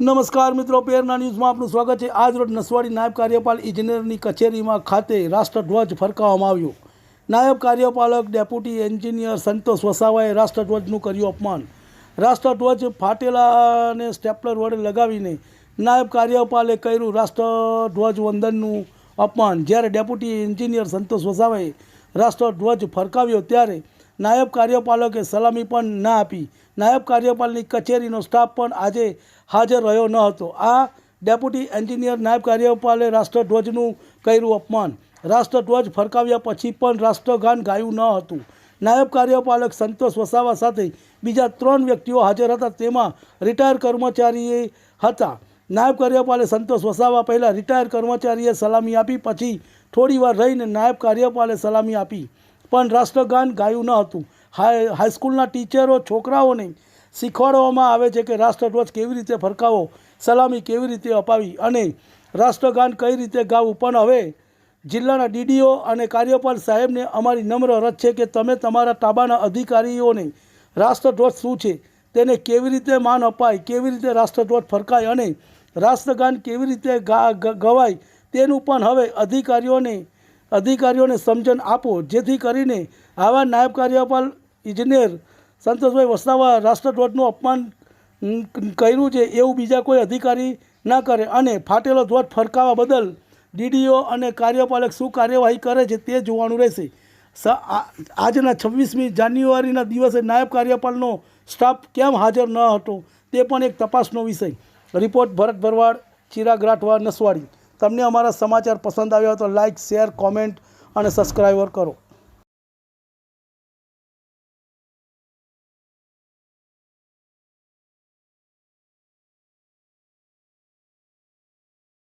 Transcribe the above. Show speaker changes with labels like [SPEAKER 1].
[SPEAKER 1] નમસ્કાર મિત્રો, પેરના ન્યૂઝમાં આપનું સ્વાગત છે. આજ રોજ નસવાડી નાયબ કાર્યપાલ ઇજનેરની કચેરીમાં ખાતે રાષ્ટ્રધ્વજ ફરકાવવામાં આવ્યો. નાયબ કાર્યપાલક, ડેપ્યુટી એન્જિનિયર સંતોષ વસાવાએ રાષ્ટ્રધ્વજનું કર્યું અપમાન. રાષ્ટ્રધ્વજ ફાટેલાને સ્ટેપલર વડે લગાવીને નાયબ કાર્યપાલે કર્યું રાષ્ટ્રધ્વજ વંદનનું અપમાન. જ્યારે ડેપ્યુટી એન્જિનિયર સંતોષ વસાવાએ રાષ્ટ્રધ્વજ ફરકાવ્યો, ત્યારે નાયબ કાર્યપાલકે સલામી પણ ના આપી. નાયબ કાર્યપાલની કચેરીનો સ્ટાફ પણ આજે હાજર રહ્યો ન હતો. આ ડેપ્યુટી એન્જિનિયર નાયબ કાર્યપાલે રાષ્ટ્રધ્વજનું કર્યું અપમાન. રાષ્ટ્રધ્વજ ફરકાવ્યા પછી પણ રાષ્ટ્રગાન ગાયું ન હતું. નાયબ કાર્યપાલક સંતોષ વસાવા સાથે બીજા ત્રણ વ્યક્તિઓ હાજર હતા. તેમાં રિટાયર કર્મચારીએ હતા. નાયબ કાર્યપાલે સંતોષ વસાવા પહેલાં રિટાયર કર્મચારીએ સલામી આપી, પછી થોડીવાર રહીને નાયબ કાર્યપાલે સલામી આપી. પણ રાષ્ટ્રગાન ગાયું ન હતું. હાઈ હાઈસ્કૂલના ટીચરો, છોકરાઓને શીખવાડવામાં આવે છે કે રાષ્ટ્રધ્વજ કેવી રીતે ફરકાવો, સલામી કેવી રીતે અપાવી અને રાષ્ટ્રગાન કઈ રીતે ગાવું. પણ હવે જિલ્લાના ડીડીઓ અને કાર્યપાલ સાહેબને અમારી નમ્ર રજ છે કે તમે તમારા તાબાના અધિકારીઓને રાષ્ટ્રધ્વજ શું છે, તેને કેવી રીતે માન અપાય, કેવી રીતે રાષ્ટ્રધ્વજ ફરકાય અને રાષ્ટ્રગાન કેવી રીતે ગવાય તેનું પણ હવે અધિકારીઓને અધિકારીઓને સમજણ આપો, જેથી કરીને આવા નાયબ કાર્યપાલ ઇજનેર સંતોષભાઈ વસાવા રાષ્ટ્રધ્વજનું અપમાન કર્યું છે, એવું બીજા કોઈ અધિકારી ના કરે. અને ફાટેલો ધ્વજ ફરકાવવા બદલ ડીડીઓ અને કાર્યપાલક શું કાર્યવાહી કરે છે તે જોવાનું રહેશે. આજના છવ્વીસમી જાન્યુઆરીના દિવસે નાયબ કાર્યપાલનો સ્ટાફ કેમ હાજર ન હતો તે પણ એક તપાસનો વિષય. રિપોર્ટ ભરત ભરવાડ, ચિરાગ રાઠવા, નસવાડી. તમને અમારા સમાચાર પસંદ આવ્યા તો લાઇક શેર કોમેન્ટ અને સબસ્ક્રાઈબર કરો.